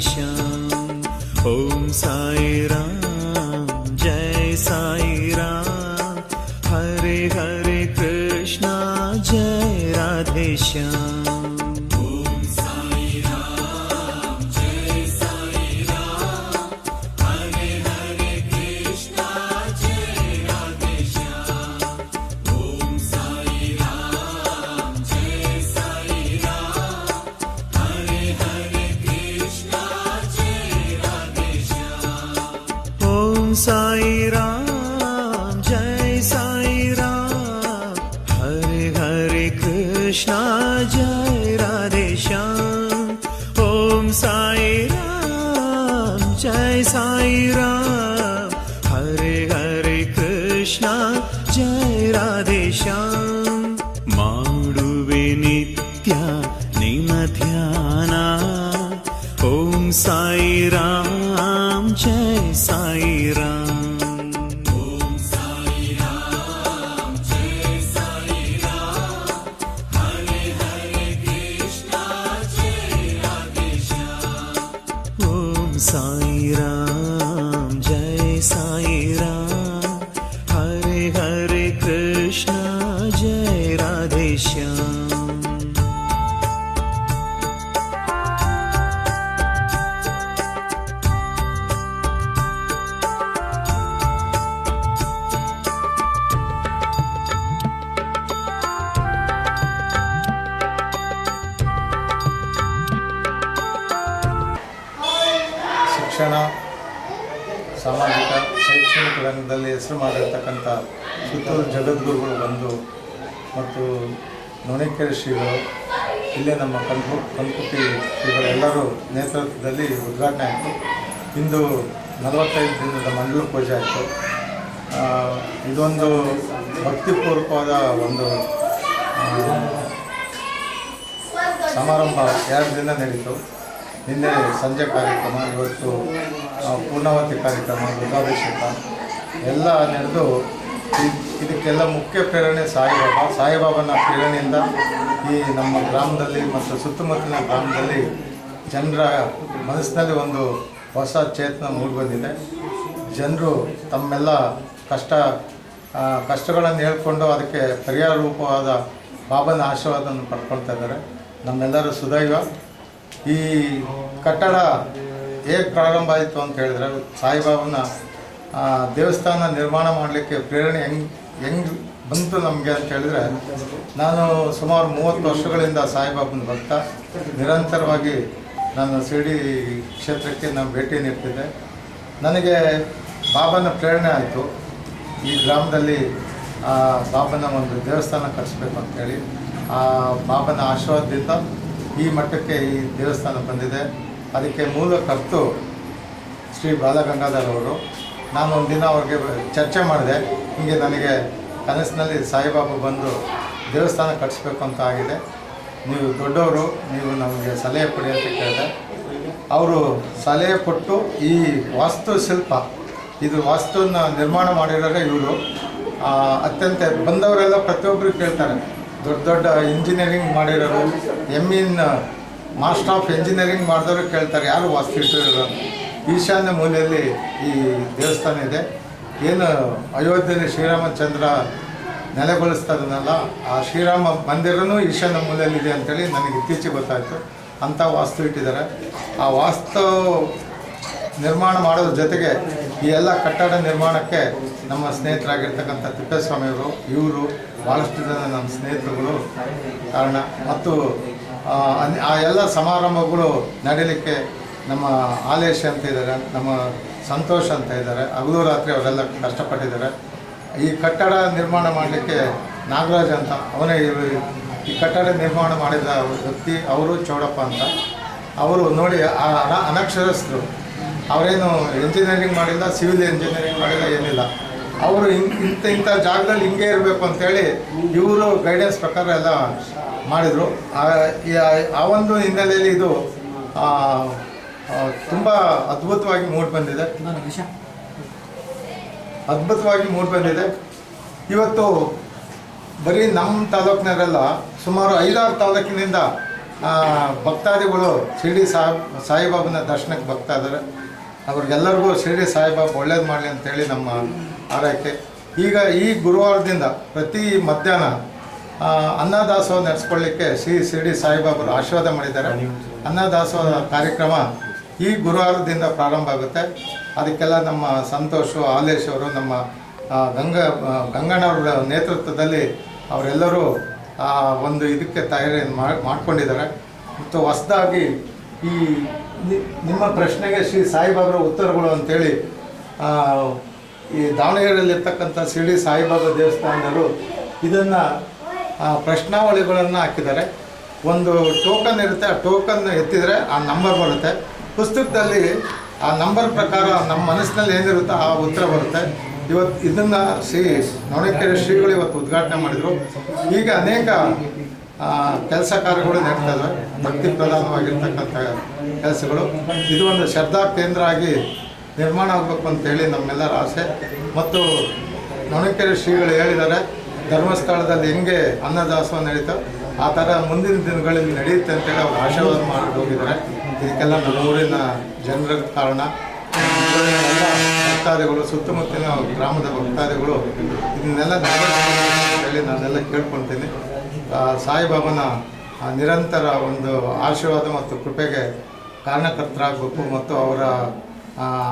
Sham, Om Sai Krishna जय राधे श्याम। ॐ साई राम जय साई राम। हरे हरे कृष्णा जय राधे श्याम। नित्या निमध्याना। ॐ साई रा ಶಿಕ್ಷಣ ಸಾಮಾಜಿಕ, ಶೈಕ್ಷಣಿಕ ರಂಗದಲ್ಲಿ ಹೆಸರು ಮಾಡಿರ್ತಕ್ಕಂಥ ಸುತ್ತೂರು ಜಗದ್ಗುರುಗಳು ಬಂದು ಮತ್ತು ನೊಣೆಕೆರೆ ಶ್ರೀಗಳು, ಇಲ್ಲೇ ನಮ್ಮ ಕನ್ಕು ಕನ್ಕುಟಿ ಶ್ರೀಗಳೆಲ್ಲರೂ ನೇತೃತ್ವದಲ್ಲಿ ಉದ್ಘಾಟನೆ ಆಯಿತು. ಇಂದು ನಲವತ್ತೈದು ದಿನದ ಮಂಡಲ ಪೂಜೆ ಆಯಿತು. ಇದೊಂದು ಭಕ್ತಿಪೂರ್ವಕವಾದ ಒಂದು ಸಮಾರಂಭ. ಎರಡು ದಿನ ನಡೀತು. ನಿನ್ನೆ ಸಂಜೆ ಕಾರ್ಯಕ್ರಮ, ಇವತ್ತು ಪೂರ್ಣಾವತಿ ಕಾರ್ಯಕ್ರಮ, ದುರ್ಗಾಭಿಷೇಕ, ಎಲ್ಲ ನಡೆದು ಇದ್- ಇದಕ್ಕೆಲ್ಲ ಮುಖ್ಯ ಪ್ರೇರಣೆ ಸಾಯಿಬಾಬಾ. ಸಾಯಿಬಾಬಾನ ಪ್ರೇರಣೆಯಿಂದ ಈ ನಮ್ಮ ಗ್ರಾಮದಲ್ಲಿ ಮತ್ತು ಸುತ್ತಮುತ್ತಲಿನ ಗ್ರಾಮದಲ್ಲಿ ಜನರ ಮನಸ್ಸಿನಲ್ಲಿ ಒಂದು ಹೊಸ ಚೇತನ ಮೂಡಿಬಂದಿದೆ ಜನರು ತಮ್ಮೆಲ್ಲ ಕಷ್ಟ ಕಷ್ಟಗಳನ್ನು ಹೇಳ್ಕೊಂಡು ಅದಕ್ಕೆ ಪರಿಹಾರ ರೂಪವಾದ ಬಾಬನ ಆಶೀರ್ವಾದವನ್ನು ಪಡ್ಕೊಳ್ತಾ ಇದ್ದಾರೆ. ನಮ್ಮೆಲ್ಲರ ಸುದೈವ. ಈ ಕಟ್ಟಡ ಹೇಗೆ ಪ್ರಾರಂಭ ಆಯಿತು ಅಂತ ಹೇಳಿದ್ರೆ, ಸಾಯಿಬಾಬನ ದೇವಸ್ಥಾನ ನಿರ್ಮಾಣ ಮಾಡಲಿಕ್ಕೆ ಪ್ರೇರಣೆ ಹೆಂಗೆ ಹೆಂಗೆ ಬಂತು ನಮಗೆ ಅಂತ ಹೇಳಿದ್ರೆ, ನಾನು ಸುಮಾರು ಮೂವತ್ತು ವರ್ಷಗಳಿಂದ ಸಾಯಿಬಾಬನ ಭಕ್ತ. ನಿರಂತರವಾಗಿ ನನ್ನ ಸಿಡಿ ಕ್ಷೇತ್ರಕ್ಕೆ ನಾನು ಭೇಟಿ ನೀಡ್ತಿದ್ದೆ. ನನಗೆ ಬಾಬನ ಪ್ರೇರಣೆ ಆಯಿತು. ಈ ಗ್ರಾಮದಲ್ಲಿ ಬಾಬನ ಒಂದು ದೇವಸ್ಥಾನ ಕಟ್ಟಿಸ್ಬೇಕು ಅಂತೇಳಿ ಆ, ಬಾಬನ ಆಶೀರ್ವಾದದಿಂದ ಈ ಮಟ್ಟಕ್ಕೆ ಈ ದೇವಸ್ಥಾನ ಬಂದಿದೆ. ಅದಕ್ಕೆ ಮೂಲ ಕರ್ತು ಶ್ರೀ ಬಾಲಗಂಗಾಧರ್ ಅವರು. ನಾನು ಒಂದು ದಿನ ಅವ್ರಿಗೆ ಚರ್ಚೆ ಮಾಡಿದೆ. ಹೀಗೆ ನನಗೆ ಕನಸಿನಲ್ಲಿ ಸಾಯಿಬಾಬಾ ಬಂದು ದೇವಸ್ಥಾನ ಕಟ್ಟಿಸ್ಬೇಕು ಅಂತ ಆಗಿದೆ. ನೀವು ದೊಡ್ಡವರು, ನೀವು ನಮಗೆ ಸಲಹೆ ಕೊಡಿ ಅಂತ ಕೇಳಿದೆ. ಅವರು ಸಲಹೆ ಕೊಟ್ಟು ಈ ವಾಸ್ತುಶಿಲ್ಪ ಇದು ವಾಸ್ತುನ ನಿರ್ಮಾಣ ಮಾಡಿರೋರೆ ಇವರು. ಅತ್ಯಂತ ಬಂದವರೆಲ್ಲ ಪ್ರತಿಯೊಬ್ಬರು ಕೇಳ್ತಾರೆ. ದೊಡ್ಡ ದೊಡ್ಡ ಇಂಜಿನಿಯರಿಂಗ್ ಮಾಡಿರೋರು M in master of engineering ಮಾಡಿದವರು ಕೇಳ್ತಾರೆ, ಯಾರು ವಾಸ್ತು ಇಟ್ಟಿರೋರು ಈಶಾನ್ಯ ಮೂಲೆಯಲ್ಲಿ ಈ ದೇವಸ್ಥಾನ ಇದೆ. ಏನು ಅಯೋಧ್ಯೆಯಲ್ಲಿ ಶ್ರೀರಾಮಚಂದ್ರ ನೆಲೆಗೊಳಿಸ್ತಾ ಇದ್ದಾನಲ್ಲ ಆ ಶ್ರೀರಾಮ ಮಂದಿರನೂ ಈಶಾನ್ಯ ಮೂಲೆಯಲ್ಲಿದೆ ಅಂತೇಳಿ ನನಗೆ ಇತ್ತೀಚೆಗೆ ಗೊತ್ತಾಯಿತು. ಅಂಥ ವಾಸ್ತು ಇಟ್ಟಿದ್ದಾರೆ. ಆ ವಾಸ್ತು ನಿರ್ಮಾಣ ಮಾಡೋದ್ರ ಜೊತೆಗೆ ಈ ಎಲ್ಲ ಕಟ್ಟಡ ನಿರ್ಮಾಣಕ್ಕೆ ನಮ್ಮ ಸ್ನೇಹಿತರಾಗಿರ್ತಕ್ಕಂಥ ತಿಪ್ಪೇಸ್ವಾಮಿಯವರು, ಇವರು ಭಾಳಷ್ಟು ಜನ ನಮ್ಮ ಸ್ನೇಹಿತರುಗಳು. ಕಾರಣ ಮತ್ತು ಆ, ಎಲ್ಲ ಸಮಾರಂಭಗಳು ನಡೀಲಿಕ್ಕೆ ನಮ್ಮ ಆಲೇಶ್ ಅಂತ ಇದ್ದಾರೆ ನಮ್ಮ ಸಂತೋಷ್ ಅಂತ ಇದ್ದಾರೆ ಹಗಲು ರಾತ್ರಿ ಅವರೆಲ್ಲ ಕಷ್ಟಪಟ್ಟಿದ್ದಾರೆ. ಈ ಕಟ್ಟಡ ನಿರ್ಮಾಣ ಮಾಡಲಿಕ್ಕೆ ನಾಗರಾಜ್ ಅಂತ ಅವನೇ ಈ ಕಟ್ಟಡ ನಿರ್ಮಾಣ ಮಾಡಿದ ವ್ಯಕ್ತಿ ಅವರು ಚೌಡಪ್ಪ ಅಂತ. ಅವರು ನೋಡಿ ಆ ಅನ- ಅನಕ್ಷರಸ್ಥರು. ಅವರೇನು ಇಂಜಿನಿಯರಿಂಗ್ ಮಾಡಿಲ್ಲ ಸಿವಿಲ್ ಇಂಜಿನಿಯರಿಂಗ್ ಮಾಡಿಲ್ಲ ಏನಿಲ್ಲ. ಅವರು ಇಂತ ಇಂಥ ಇಂಥ ಜಾಗದಲ್ಲಿ ಹಿಂಗೆ ಇರಬೇಕು ಅಂತೇಳಿ ಇವರು ಗೈಡೆನ್ಸ್ ಪ್ರಕಾರ ಎಲ್ಲ ಮಾಡಿದರು. ಆ ಒಂದು ಹಿನ್ನೆಲೆಯಲ್ಲಿ ಇದು ತುಂಬ ಅದ್ಭುತವಾಗಿ ಮೂಡಿ ಬಂದಿದೆ. ಅದ್ಭುತವಾಗಿ ಮೂಡಿ ಬಂದಿದೆ. ಇವತ್ತು ಬರೀ ನಮ್ಮ ತಾಲೂಕಿನವರೆಲ್ಲ ಸುಮಾರು ಐದಾರು ತಾಲೂಕಿನಿಂದ ಭಕ್ತಾದಿಗಳು ಶಿರ್ಡಿ ಸಾಹೇಬ್ ಸಾಯಿಬಾಬನ ದರ್ಶನಕ್ಕೆ ಬರ್ತಾ ಇದ್ದಾರೆ ಅವ್ರಿಗೆಲ್ಲರಿಗೂ ಶಿರ್ಡಿ ಸಾಯಿಬಾಬಾ ಒಳ್ಳೇದು ಮಾಡಲಿ ಅಂತೇಳಿ ನಮ್ಮ ಆರೈಕೆ ಈಗ ಈ ಗುರುವಾರದಿಂದ ಪ್ರತಿ ಮಧ್ಯಾಹ್ನ ಅನ್ನದಾಸೋಹ ನಡೆಸ್ಕೊಳ್ಳಿಕ್ಕೆ ಶ್ರೀ ಶಿರಡಿ ಸಾಯಿಬಾಬರು ಆಶೀರ್ವಾದ ಮಾಡಿದ್ದಾರೆ. ಅನ್ನದಾಸೋಹ ಕಾರ್ಯಕ್ರಮ ಈ ಗುರುವಾರದಿಂದ ಪ್ರಾರಂಭ ಆಗುತ್ತೆ. ಅದಕ್ಕೆಲ್ಲ ನಮ್ಮ ಸಂತೋಷ್ ಆಲೇಶ್ ಅವರು ನಮ್ಮ ಗಂಗಾ ಗಂಗಣ್ಣವ್ರ ನೇತೃತ್ವದಲ್ಲಿ ಅವರೆಲ್ಲರೂ ಒಂದು ಇದಕ್ಕೆ ತಯಾರಿ ಮಾಡಿಕೊಂಡಿದ್ದಾರೆ. ಮತ್ತು ಹೊಸದಾಗಿ ಈ ನಿಮ್ಮ ಪ್ರಶ್ನೆಗೆ ಶ್ರೀ ಸಾಯಿಬಾಬರ ಉತ್ತರಗಳು ಅಂತೇಳಿ ಆ, ಈ ದಾವಣಗೆರೆಯಲ್ಲಿರ್ತಕ್ಕಂಥ ಶಿರಡಿ ಸಾಯಿಬಾಬಾ ದೇವಸ್ಥಾನದವರು ಇದನ್ನು ಪ್ರಶ್ನಾವಳಿಗಳನ್ನು ಹಾಕಿದ್ದಾರೆ. ಒಂದು ಟೋಕನ್ ಇರುತ್ತೆ, ಆ ಟೋಕನ್ ಎತ್ತಿದರೆ ಆ ನಂಬರ್ ಬರುತ್ತೆ. ಪುಸ್ತಕದಲ್ಲಿ ಆ ನಂಬರ್ ಪ್ರಕಾರ ನಮ್ಮ ಮನಸ್ಸಿನಲ್ಲಿ ಏನಿರುತ್ತೋ ಆ ಉತ್ತರ ಬರುತ್ತೆ. ಇವತ್ತು ಇದನ್ನು ಶ್ರೀ ನವಣಕೆರೆ ಶ್ರೀಗಳು ಇವತ್ತು ಉದ್ಘಾಟನೆ ಮಾಡಿದರು. ಈಗ ಅನೇಕ ಕೆಲಸ ಕಾರ್ಯಗಳು ನಡೀತಾ ಇದ್ದಾವೆ ಭಕ್ತಿ ಪ್ರಧಾನವಾಗಿರ್ತಕ್ಕಂಥ ಕೆಲಸಗಳು. ಇದು ಒಂದು ಶ್ರದ್ಧಾ ಕೇಂದ್ರ ಆಗಿ ನಿರ್ಮಾಣ ಆಗಬೇಕು ಅಂತೇಳಿ ನಮ್ಮೆಲ್ಲರ ಆಸೆ. ಮತ್ತು ನವಣಕೆರೆ ಶ್ರೀಗಳು ಹೇಳಿದ್ದಾರೆ, ಧರ್ಮಸ್ಥಳದಲ್ಲಿ ಹೆಂಗೆ ಅನ್ನದಾಸೋಹ ನಡೀತೋ ಆ ಥರ ಮುಂದಿನ ದಿನಗಳಲ್ಲಿ ನಡೆಯುತ್ತೆ ಅಂತೇಳಿ ಅವ್ರು ಆಶೀರ್ವಾದ ಮಾಡಿ ಹೋಗಿದ್ದಾರೆ. ಇದಕ್ಕೆಲ್ಲ ನಮ್ಮ ಊರಿನ ಜನರ ಕಾರಣ. ಭಕ್ತಾದಿಗಳು, ಸುತ್ತಮುತ್ತಲಿನ ಗ್ರಾಮದ ಭಕ್ತಾದಿಗಳು, ಇದನ್ನೆಲ್ಲ ಹೇಳಿ ನಾನೆಲ್ಲ ಕೇಳ್ಕೊತೀನಿ ಸಾಯಿಬಾಬನ ನಿರಂತರ ಒಂದು ಆಶೀರ್ವಾದ ಮತ್ತು ಕೃಪೆಗೆ ಕಾರಣಕರ್ತರಾಗಬೇಕು ಮತ್ತು ಅವರ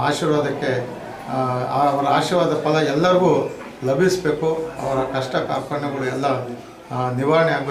ಆಶೀರ್ವಾದಕ್ಕೆ ಅವರ ಆಶೀರ್ವಾದ ಫಲ ಎಲ್ಲರಿಗೂ ಲಭಿಸಬೇಕು. ಅವರ ಕಷ್ಟ ಕಾರ್ಪಣ್ಯಗಳು ಎಲ್ಲ ನಿವಾರಣೆ ಆಗಬೇಕು.